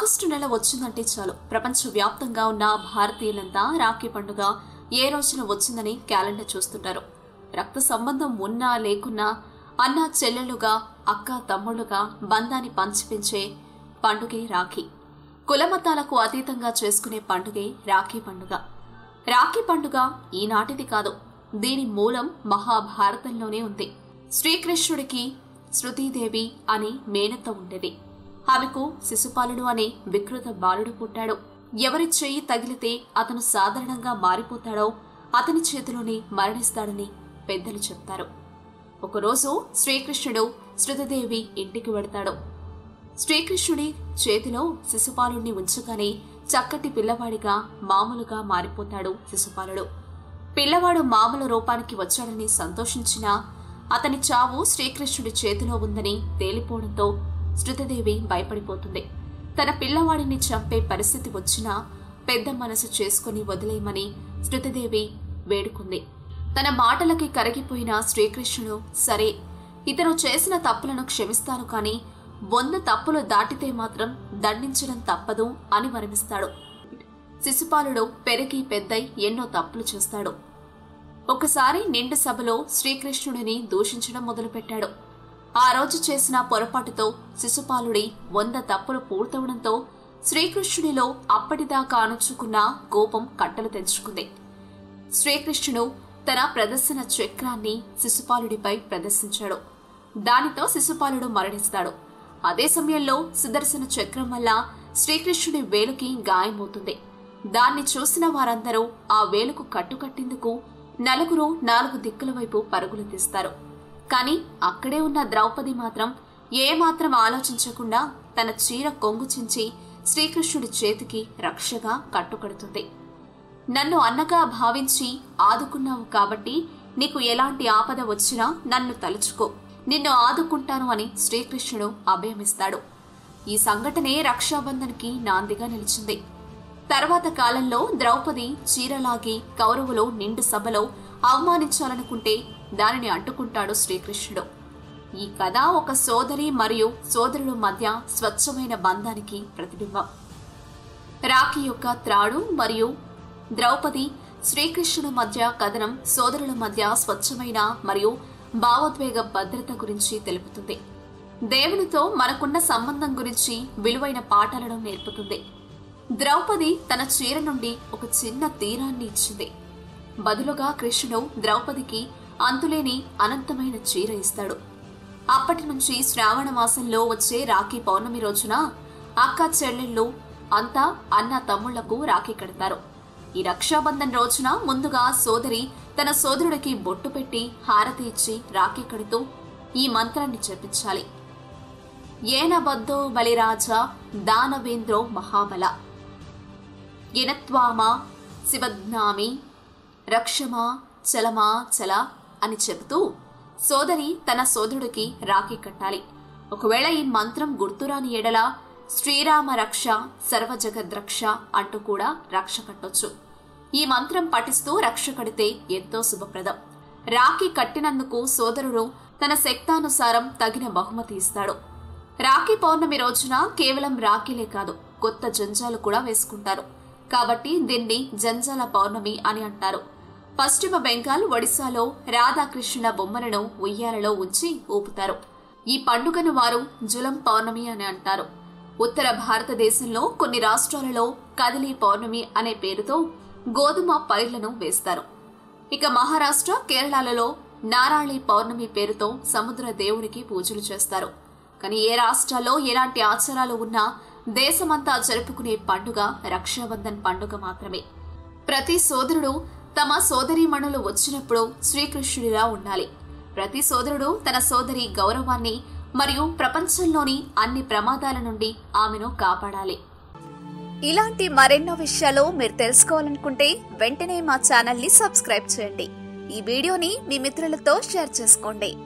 August నెల వచ్చిందంటే చాలు. ప్రపంచవ్యాప్తంగా ఉన్న భారతీయులంతా రాఖీ పండుగ ఏ రోజున వచ్చిందని క్యాలెండర్ చూస్తుంటారు. రక్త సంబంధం ఉన్నా లేకున్నా అన్న చెల్లెలుగా అక్క తమ్ముళ్ళుగా బంధాన్ని పంచిపించే పండుగే రాఖీ. కులమతాలకు అతీతంగా చేసుకునే పండుగే రాఖీ పండుగ. రాఖీ పండుగ ఈనాటిది కాదు దీని మూలం మహాభారతంలోనే ఉంది. శ్రీకృష్ణుడికి శృతీదేవి అని మేనత్త ఉండేది. ఆమెకు శిశుపాలుడు అనే వికృత బాలుడు పుట్టాడు. ఎవరి చెయ్యి తగిలితే అతను సాధారణంగా మారిపోతాడో అతని చేతిలోనే మరణిస్తాడని పెద్దలు చెప్తారు. ఒకరోజు శ్రీకృష్ణుడు శృతదేవి ఇంటికి వెడతాడు శ్రీకృష్ణుడి చేతిలో శిశుపాలుణ్ణి ఉంచగానే చక్కటి పిల్లవాడిగా మామూలుగా మారిపోతాడు శిశుపాలుడు. పిల్లవాడు మామూలు రూపానికి వచ్చాడని సంతోషించినా అతని చావు శ్రీకృష్ణుడి చేతిలో ఉందని తేలిపోవడంతో శృతదేవి భయపడిపోతుంది. తన పిల్లవాడిని చంపే పరిస్థితి వచ్చినా పెద్ద మనసు చేసుకుని వదిలేయమని శృతదేవి వేడుకుంది. తన మాటలకి కరిగిపోయిన శ్రీకృష్ణుడు సరే ఇతను చేసిన తప్పులను క్షమిస్తాను కాని వంద తప్పులు దాటితే మాత్రం దండించడం తప్పదు అని వరమిస్తాడు. శిశుపాలుడు పెరిగి పెద్దై ఎన్నో తప్పులు చేస్తాడు. ఒకసారి నిండు సభలో శ్రీకృష్ణుడిని దూషించడం మొదలుపెట్టాడు. ఆ రోజు చేసిన పొరపాటుతో శిశుపాలుడి వంద తప్పులు పూర్తవడంతో శ్రీకృష్ణుడిలో అప్పటిదాకా అణుచుకున్న కోపం కట్టలు తెంచుకుంది. శ్రీకృష్ణుడు తన ప్రదర్శన చక్రాన్ని శిశుపాలుడిపై ప్రదర్శించాడు. దానితో శిశుపాలుడు మరణిస్తాడు. అదే సమయంలో సుదర్శన చక్రం వల్ల శ్రీకృష్ణుడి వేలుకి గాయమవుతుంది. దాన్ని చూసిన వారందరూ ఆ వేలుకు కట్టుకట్టేందుకు నలుగురు నాలుగు దిక్కుల వైపు పరుగులు తీస్తారు. కానీ అక్కడే ఉన్న ద్రౌపది మాత్రం ఏమాత్రం ఆలోచించకుండా తన చీర కొంగు చించి శ్రీకృష్ణుడి చేతికి రక్షగా కట్టుకడుతుంది. నన్ను అన్నగా భావించి ఆదుకున్నావు కాబట్టి నీకు ఎలాంటి ఆపద వచ్చినా నన్ను తలుచుకో. నిన్ను ఆదుకుంటాను అని శ్రీకృష్ణుడు అభయమిస్తాడు. ఈ సంఘటనే రక్షాబంధన్కి నాందిగా నిలిచింది. తర్వాత కాలంలో ద్రౌపది చీరలాగి కౌరవులు నిండు సభలో అవమానించాలనుకుంటే దానిని అడ్డుకుంటాడు శ్రీకృష్ణుడు. ఈ కథ ఒక సోదరి మరియు సోదరుడు మధ్య స్వచ్ఛమైన బంధానికి ప్రతిబింబం. రాఖీ యొక్క త్రాడు మరియు ద్రౌపది శ్రీకృష్ణుడు మధ్య కథనం సోదరుల మధ్య స్వచ్ఛమైన మరియు భావోద్వేగ భద్రత గురించి తెలుపుతుంది. దేవునితో మనకున్న సంబంధం గురించి విలువైన పాఠాలను నేర్పుతుంది. ద్రౌపది తన చీర నుండి ఒక చిన్న తీరాన్ని ఇచ్చింది. బదులుగా కృష్ణుడు ద్రౌపదికి అంతులేని అనంతమైన చీర ఇస్తాడు. అప్పటి నుంచి శ్రావణ మాసంలో వచ్చే రాఖీ పౌర్ణమి రోజున అక్క చెల్లెళ్ళు అంతా అన్న తమ్ముళ్ళకు రాఖీ కడతారు. ఈ రక్షాబంధన్ రోజున ముందుగా సోదరి తన సోదరుడికి బొట్టు పెట్టి హారతి ఇచ్చి రాఖీ కడుతూ ఈ మంత్రాన్ని చెప్పించాలి ఏనబద్దో బలిరాజ దానవేంద్రో మహాబల. ఎనత్వామా శివజ్ఞామి రక్షమా చలమా చల అని చెబుతూ సోదరి తన సోదరుడికి రాఖీ కట్టాలి. ఒకవేళ ఈ మంత్రం గుర్తురాని ఎడల శ్రీరామ రక్ష సర్వజగద్రక్ష అంటూ కూడా రక్ష కట్టొచ్చు. ఈ మంత్రం పఠిస్తూ రక్ష కడితే ఎంతో శుభప్రదం. రాఖీ కట్టినందుకు సోదరుడు తన శక్తానుసారం తగిన బహుమతి ఇస్తాడు. రాఖీ పౌర్ణమి రోజున కేవలం రాఖీలే కాదు కొత్త జంజాలు కూడా వేసుకుంటారు. కాబట్టి దీన్ని జంజాల పౌర్ణమి అని అంటారు. పశ్చిమ బెంగాల్ ఒడిశాలో రాధాకృష్ణుల బొమ్మలను ఉయ్యాలలో ఉంచి ఊపుతారు. ఈ పండుగను వారు జులం పౌర్ణమి అని అంటారు. ఉత్తర భారతదేశంలో కొన్ని రాష్ట్రాలలో కదిలి పౌర్ణమి అనే పేరుతో గోధుమ పైర్లను వేస్తారు. ఇక మహారాష్ట్ర కేరళలలో నారాళి పౌర్ణమి పేరుతో సముద్ర దేవుడికి పూజలు చేస్తారు. కానీ ఏ రాష్ట్రాల్లో ఎలాంటి ఆచారాలు ఉన్నా దేశమంతా జరుపుకునే పండుగ రక్షాబంధన్ పండుగ మాత్రమే. ప్రతి సోదరుడు తమ సోదరీమణులు వచ్చినప్పుడు శ్రీకృష్ణుడిలా ఉండాలి. ప్రతి సోదరుడు తన సోదరి గౌరవాన్ని మరియు ప్రపంచంలోని అన్ని ప్రమాదాల నుండి ఆమెను కాపాడాలి. ఇలాంటి మరెన్నో విషయాలు మీరు తెలుసుకోవాలనుకుంటే వెంటనే మా ఛానల్ని సబ్స్క్రైబ్ చేయండి. ఈ వీడియోని మీ మిత్రులతో షేర్ చేసుకోండి.